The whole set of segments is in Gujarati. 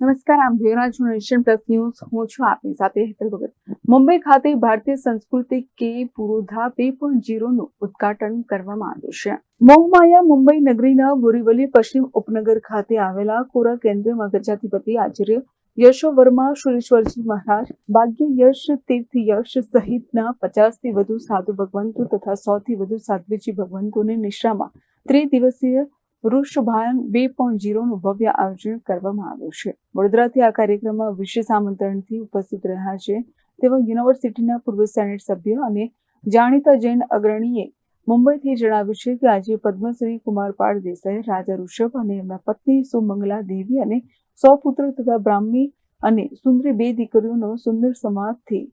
નમસ્કાર, આમ જોઈ રહ્યા પ્લસ ન્યૂઝ. હું છું આપની સાથે હેતલ ભગત. મુંબઈ ખાતે ભારતીય સંસ્કૃતિ કે પુરોધા બે પોઈન્ટ ઝીરોનું ઉદઘાટન કરવામાં આવ્યું છે. મોહમાયા મુંબઈ નગરીના બોરીવલી પશ્ચિમ ઉપનગર ખાતે આવેલા કોરા કેન્દ્રમાં ગજાધિપતિ આચાર્ય યશો વર્મા, સુરેશ્વરજી મહારાજ, ભાગ્ય યશ, તીર્થ યશ સહિતના પચાસથી વધુ સાધુ ભગવંતો તથા સોથી વધુ સાધ્વીજી ભગવંતોની નિશ્રામાં ત્રિદિવસીય વૃષભાયન બે પોઈન્ટ ઝીરોનું ભવ્ય આયોજન કરવામાં આવ્યું છે. વડોદરાથી આ કાર્યક્રમમાં વિશેષ આમંત્રણથી ઉપસ્થિત રહ્યા છે. તેવા યુનિવર્સિટીના પૂર્વ સેનેટ સભ્ય અને જાણીતા જૈન અગ્રણીએ મુંબઈથી જણાવ્યું છે કે આજે પદ્મશ્રી કુમારપાળ દેસાઈ રાજા ઋષભ અને એમના પત્ની સુમંગલા દેવી અને સો પુત્ર તથા બ્રાહ્મી અને સુંદરી બે દીકરીઓનો સુંદર સમાજથી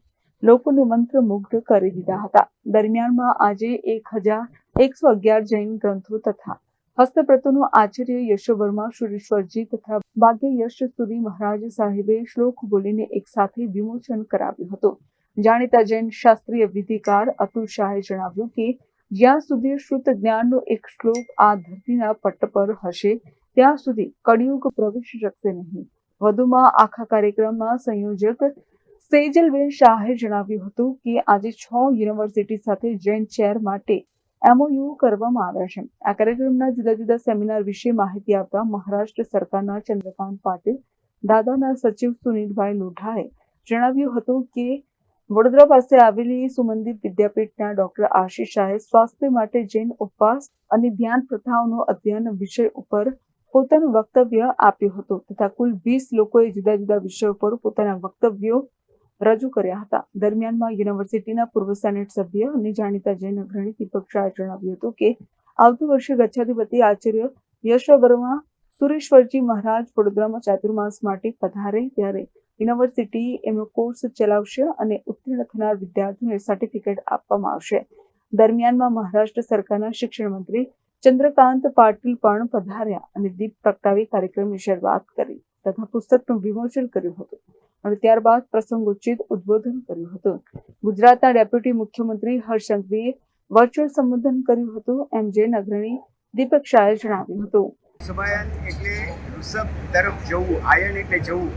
લોકોને મંત્રમુગ્ધ કરી દીધા હતા. દરમિયાનમાં આજે એક હજાર એકસો અગિયાર જૈન ગ્રંથો તથા હસ્તપ્રતોનું આચાર્ય યશોવર્મા, સુરેશ્વરજી તથા ભાગ્ય યશ સુરી મહારાજ સાહેબે શ્લોક બોલીને એક સાથે વિમોચન કરાવ્યું હતું. જાણીતા જૈન શાસ્ત્રીય વિધિકાર અતુલ શાહે જણાવ્યું કે, જ્યાં સુધી શ્રુત જ્ઞાનનો એક શ્લોક આ ધરતીના પટ્ટ પર હશે, ત્યાં સુધી કળિયુગ પ્રવેશી શકશે નહીં. વધુમાં આખા કાર્યક્રમમાં સંયોજક સેજલબેન શાહે જણાવ્યું હતું કે, આજે છ યુનિવર્સિટી સાથે જૈન ચેર માટે એમઓયુ કરવામાં આવ્યા છે. આ કાર્યક્રમના જુદા જુદા સેમિનાર વિશે માહિતી આપતા મહારાષ્ટ્ર સરકારના ચંદ્રકાંત પાટીલ, દાદાના સચિવ સુનિલભાઈ લોઢાએ જણાવ્યું હતું કે, વડોદરા પાસે આવેલી સુમંદિર વિદ્યાપીઠના ડોક્ટર આશીષ શાહે સ્વાસ્થ્ય માટે જૈન ઉપવાસ અને ધ્યાન પ્રથાઓનો અધ્યયન વિષય ઉપર પોતાનું વક્તવ્ય આપ્યું હતું તથા કુલ વીસ લોકોએ જુદા જુદા વિષયો પર પોતાના વક્તવ્યો રજૂ કર્યા હતા. દરમિયાનમાં યુનિવર્સિટીના પૂર્વ સેનેટ સભ્ય અને જાણીતા જૈન અગ્રણી દીપક શાહે જણાવ્યું હતું કે, આવતું વર્ષે ગચ્છાધિપતિ આચાર્ય યશવર્મા સુરેશ્વરજી મહારાજ વડોદરામાં ચાતુર્માસ માટે પધારે ત્યારે યુનિવર્સિટી એમનો કોર્સ ચલાવશે અને ઉત્તીર્ણ થનાર વિદ્યાર્થીઓને સર્ટિફિકેટ આપવામાં આવશે. દરમિયાનમાં મહારાષ્ટ્ર સરકારના શિક્ષણ મંત્રી ચંદ્રકાંત પાટીલ પણ પધાર્યા અને દીપ પ્રગટાવી કાર્યક્રમની શરૂઆત કરી તથા પુસ્તકનું વિમોચન કર્યું હતું. અને ત્યારબાદ પ્રસંગોચિત ઉદ્બોધન કર્યું હતું. ગુજરાતના ડેપ્યુટી મુખ્યમંત્રી હર્ષ સંઘવીએ વર્ચ્યુઅલ સંબોધન કર્યું હતું, એમ જૈન અગ્રણી દીપક શાહે જણાવ્યું હતું. સભાયન એટલે ઋષભ તરફ જવું, આયન એટલે જવું.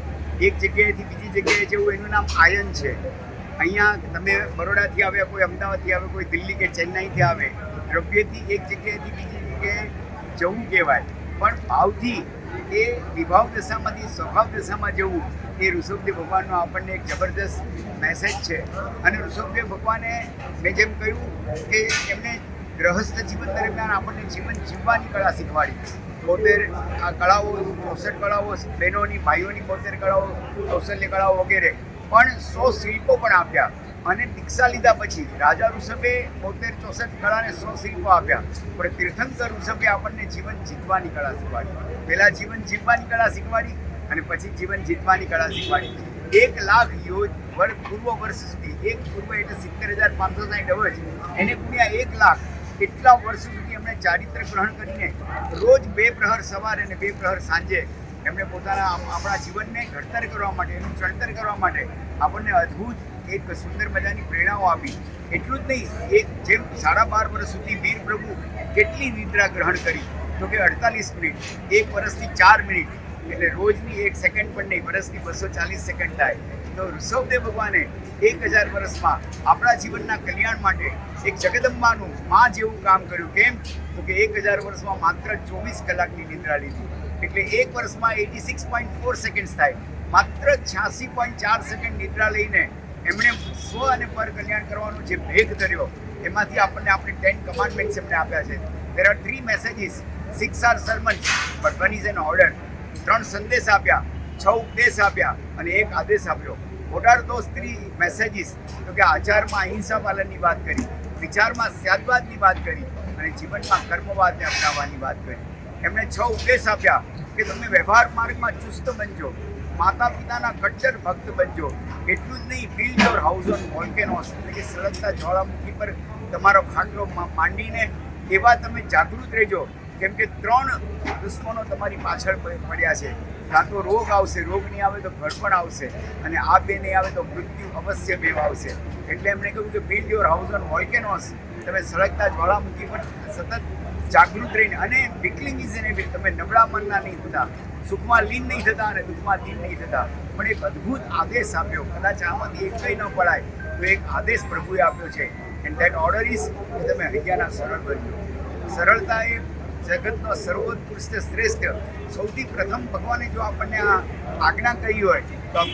એક જગ્યાએથી બીજી જગ્યાએ જવું, એનું નામ આયન છે. અહીંયા તમે બરોડાથી આવે કોઈ અમદાવાદથી આવે, કોઈ દિલ્હી કે ચેન્નાઈથી આવે દ્રવ્યથી એક જગ્યાએથી બીજી જગ્યાએ જવું કહેવાય. પણ ભાવથી એ વિભાવ દશામાંથી, સ્વભાવ દશામાં જવું એ ઋષભદેવ ભગવાનનો આપણને એક જબરદસ્ત મેસેજ છે. અને ઋષભદેવ ભગવાને મેં જેમ કહ્યું કે એમને ગ્રહસ્થ જીવન દરમિયાન આપણને જીવન જીવવાની કળા શીખવાડી. બોતેર આ કળાઓ, ચોસઠ કળાઓ, બહેનોની, ભાઈઓની બોતેર કળાઓ, કૌશલ્ય કળાઓ વગેરે. પણ સો શિલ્પો પણ આપ્યા. અને દીક્ષા લીધા પછી રાજા ઋષભે બોતેર ચોસઠ કળાને સો શિલ્પો આપ્યા. પણ તીર્થંકર ઋષભે આપણને જીવન જીતવાની કળા શીખવાડી. પહેલાં જીવન જીવવાની કળા શીખવાડી અને પછી જીવન જીતવાની કળા શીખવાડી. એક લાખ યોજ વર્ષ પૂર્વ વર્ષ સુધી, એક પૂર્વ એટલે સિત્તેર હજાર પાંચસો સાઠ અવજ, એને ગુણ્યા એક લાખ. એટલા વર્ષ સુધી એમણે ચારિત્ર ગ્રહણ કરીને રોજ બે પ્રહર સવારે અને બે પ્રહર સાંજે એમણે પોતાના આપણા જીવનને ઘડતર કરવા માટે, એનું ચણતર કરવા માટે આપણને અદ્ભુત એક સુંદર મજાની પ્રેરણાઓ આપી. એટલું જ નહીં, એક જેમ સાડા બાર વર્ષ સુધી વીર પ્રભુ કેટલી નિદ્રા ગ્રહણ કરી? તો કે અડતાલીસ મિનિટ, એક વર્ષથી ચાર મિનિટ, એટલે રોજની એક સેકન્ડ પણ નહીં, વર્ષની બસો ચાલીસ સેકન્ડ થાય. તો ઋષભદેવ ભગવાને એક હજાર વર્ષમાં આપણા જીવનના કલ્યાણ માટે એક જગદંબાનું માં જેવું કામ કર્યું. કેમ? તો કે એક હજાર વર્ષમાં માત્ર ચોવીસ કલાકની નિદ્રા લીધી. એટલે એક વર્ષમાં eighty six point four seconds થાય. માત્ર છ્યાસી પોઈન્ટ ચાર સેકન્ડ નિદ્રા લઈને એમણે સ્વ અને પર કલ્યાણ કરવાનો જે ભેગ કર્યો, એમાંથી આપણને આપણી ટેન કમાન્ડમેન્ટ્સ એમણે આપ્યા છે. There are three messages six are sermons but one is an order ત્રણ સંદેશ આપ્યા. છ ઉપદેશ આપ્યા અને એક આદેશ આપ્યો. What are those three messages તો કે આચારમાં અહિંસા પાલનની વાત કરી, વિચારમાં સ્યાદવાદની વાત કરી અને જીવનમાં કર્મવાદને અપનાવવાની વાત કરી. એમણે છ ઉપદેશ આપ્યા કે તમે વ્યવહાર માર્ગમાં ચુસ્ત બનજો. માતા પિતાના કટ્ટર ભક્ત બનજો. એટલું જ નહીં build your house on volcanoes એટલે કે સળગતા જ્વાળામુખી પર તમારો ખાટલો માંડીને એવા તમે જાગૃત રહેજો. કેમ કે ત્રણ દુશ્મનો તમારી પાછળ પડ્યા છે. કાં તો રોગ આવશે, રોગ નહીં આવે તો ઘડપણ આવશે અને આ બે નહીં આવે તો મૃત્યુ અવશ્ય બે આવશે. એટલે એમણે કહ્યું કે build your house on volcanoes તમે સળગતા જ્વાળામુખી પર સતત જાગૃત રહીને અને વિકલિંગ ઇઝ એનેબલ તમે નબળા મનના નહીં થતા. સુખમાં લીન નહીં થતા અને દુઃખમાં લીન નહીં થતા. પણ એક અદ્ભુત આદેશ આપ્યો. કદાચ આમાંથી એક કંઈ ન પડાય, તો એક આદેશ પ્રભુએ આપ્યો છે. એન્ડ ધેટ ઓર્ડર ઇઝ કે તમે હૈયાના સરળ બનજો સરળતા એ જગતનો સર્વોત્કૃષ્ટ શ્રેષ્ઠ, સૌથી પ્રથમ ભગવાને જો આપણને આ આજ્ઞા કહી હોય, તો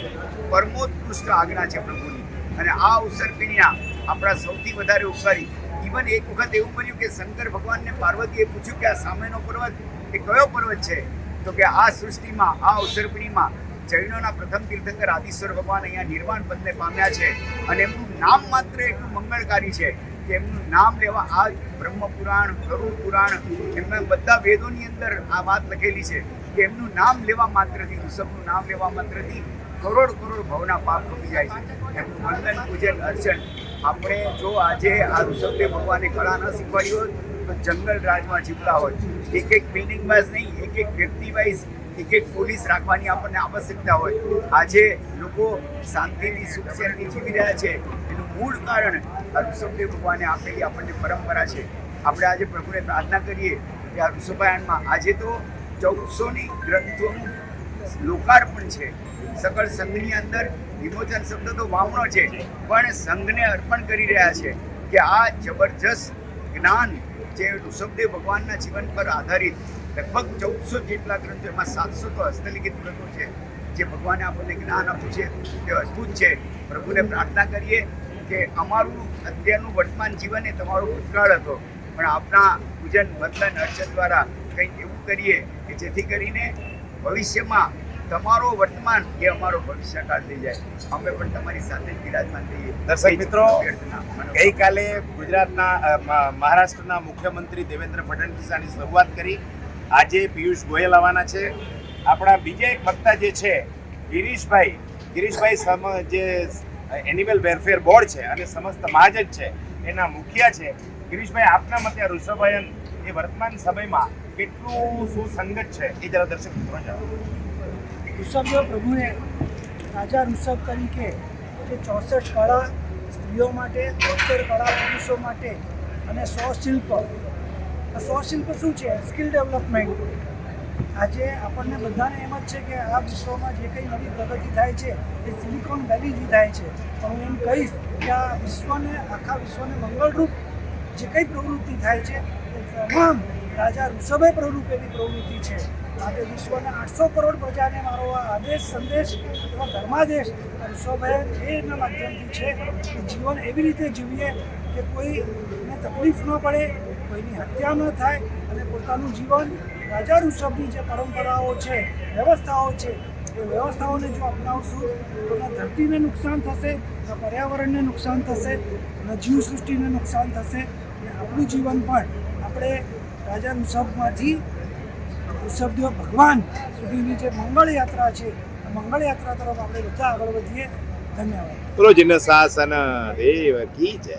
પરમોત્કૃષ્ટ આજ્ઞા છે પ્રભુની. અને આ અવસરપીણ્યા આપણા સૌથી વધારે ઉપકારી. ઇવન એક વખત એવું બન્યું કે શંકર ભગવાનને પાર્વતીએ પૂછ્યું કે આ સામેનો પર્વત એ કયો પર્વત છે? તો કે આ સૃષ્ટિમાં, આ અવસરપીણીમાં જૈનોના પ્રથમ તીર્થંકર આદિશ્વર ભગવાન અહીંયા નિર્વાણ પદને પામ્યા છે અને એમનું નામ માત્ર એટલું મંગળકારી છે કે એમનું નામ લેવા આ બ્રહ્મપુરાણ ગરુડ પુરાણ એમના બધા વેદોની અંદર આ વાત લખેલી છે કે એમનું નામ લેવા માત્રથી ઋષભનું નામ લેવા માત્રથી કરોડ કરોડ ભવના પાપ ખપી જાય છે. એમનું વંદન પૂજન, અર્ચન આપણે જો આજે આ ઋષભદેવ ભગવાને કળા ન શીખવાડી હોત તો જંગલ રાજમાં જીવતા હોત. એક એક બિલ્ડિંગમાં જ નહીં એક એક વ્યક્તિ વાઇઝ એક એક પોલીસ રાખવાની આપણને આવશ્યકતા હોય. આજે લોકો શાંતિથી સુખ શાંતિ જીવી રહ્યા છે. એનું મૂળ કારણ આ ઋષભદેવ ભગવાને આપેલી આપણને પરંપરા છે. આપણે આજે પ્રભુને પ્રાર્થના કરીએ કે આ ઋષભાયણમાં આજે તો ચૌદસોની ગ્રંથોનું લોકાર્પણ છે. સકળ સંઘની અંદર વિમોચન શબ્દ તો વાવણો છે, પણ સંઘને અર્પણ કરી રહ્યા છે કે આ જબરજસ્ત જ્ઞાન જે ઋષભદેવ ભગવાનના જીવન પર આધારિત લગભગ ચૌદસો જેટલા ગ્રંથો એમાં સાતસો તો હસ્તલિખિત ગ્રંથો છે. જે ભગવાને આપણને જ્ઞાન આપ્યું છે. તે અદ્ભુત છે. પ્રભુને પ્રાર્થના કરીએ કે અમારું અત્યારનું વર્તમાન જીવન એ તમારો ભૂતકાળ હતો. પણ આપના પૂજન વંદન અર્ચન દ્વારા કંઈક એવું કરીએ કે જેથી કરીને ભવિષ્યમાં તમારો વર્તમાન એ અમારો ભવિષ્યકાળ થઈ જાય. અમે પણ તમારી સાથે બિરાજમાન થઈએ. દર્શક મિત્રો, ગઈકાલે ગુજરાતના મહારાષ્ટ્રના મુખ્યમંત્રી દેવેન્દ્ર ફડણવીસ આની શરૂઆત કરી. આજે પિયુષ ગોયલ આવવાના છે. આપણા બીજા એક વક્તા જે છે, ગિરીશભાઈ. ગિરીશભાઈ જે એનિમલ વેલફેર બોર્ડ છે અને સમસ્ત મહાજન છે, એના મુખિયા છે. ગિરીશભાઈ, આપના મતે આ એ વર્તમાન સમયમાં કેટલું સુસંગત છે? એ જરા દર્શક મિત્રો જણાવો. ઋષભદેવ પ્રભુને રાજા ઋષભ તરીકે જે ચોસઠ કળા સ્ત્રીઓ માટે તોતેર કળા પુરુષો માટે અને સો શિલ્પ આ સો શું છે? સ્કિલ ડેવલપમેન્ટ આજે આપણને બધાને એમ જ છે કે આ વિશ્વમાં જે કંઈ નવી પ્રગતિ થાય છે, એ સિલિકોન વેલીથી થાય છે. પણ હું એમ કહીશ કે આ વિશ્વને, આખા વિશ્વને મંગળરૂપ જે કંઈ પ્રવૃત્તિ થાય છે, એ તમામ રાજા ઋષભે પ્રવૃત્તિની પ્રવૃત્તિ છે. આજે વિશ્વના આઠસો કરોડ પ્રજાને મારો આ આદેશ, સંદેશ અથવા ધર્માદેશ ઋષભે એના માધ્યમથી છે કે જીવન એવી રીતે જીવીએ કે કોઈને તકલીફ ન પડે કોઈની હત્યા ન થાય અને પોતાનું જીવન રાજા ઋષભની જે પરંપરાઓ છે, વ્યવસ્થાઓ છે, એ વ્યવસ્થાઓને જો અપનાવશું, તો ના ધરતીને નુકસાન થશે ન પર્યાવરણને નુકસાન થશે ન જીવસૃષ્ટિને નુકસાન થશે અને આપણું જીવન પણ આપણે રાજા ઋષભમાંથી ઋષભદેવ ભગવાન સુધીની જે મંગળ યાત્રા છે મંગળ યાત્રા તરફ આપણે બધા આગળ વધીએ. ધન્યવાદ. રોજન શાસન દેવ કી જય.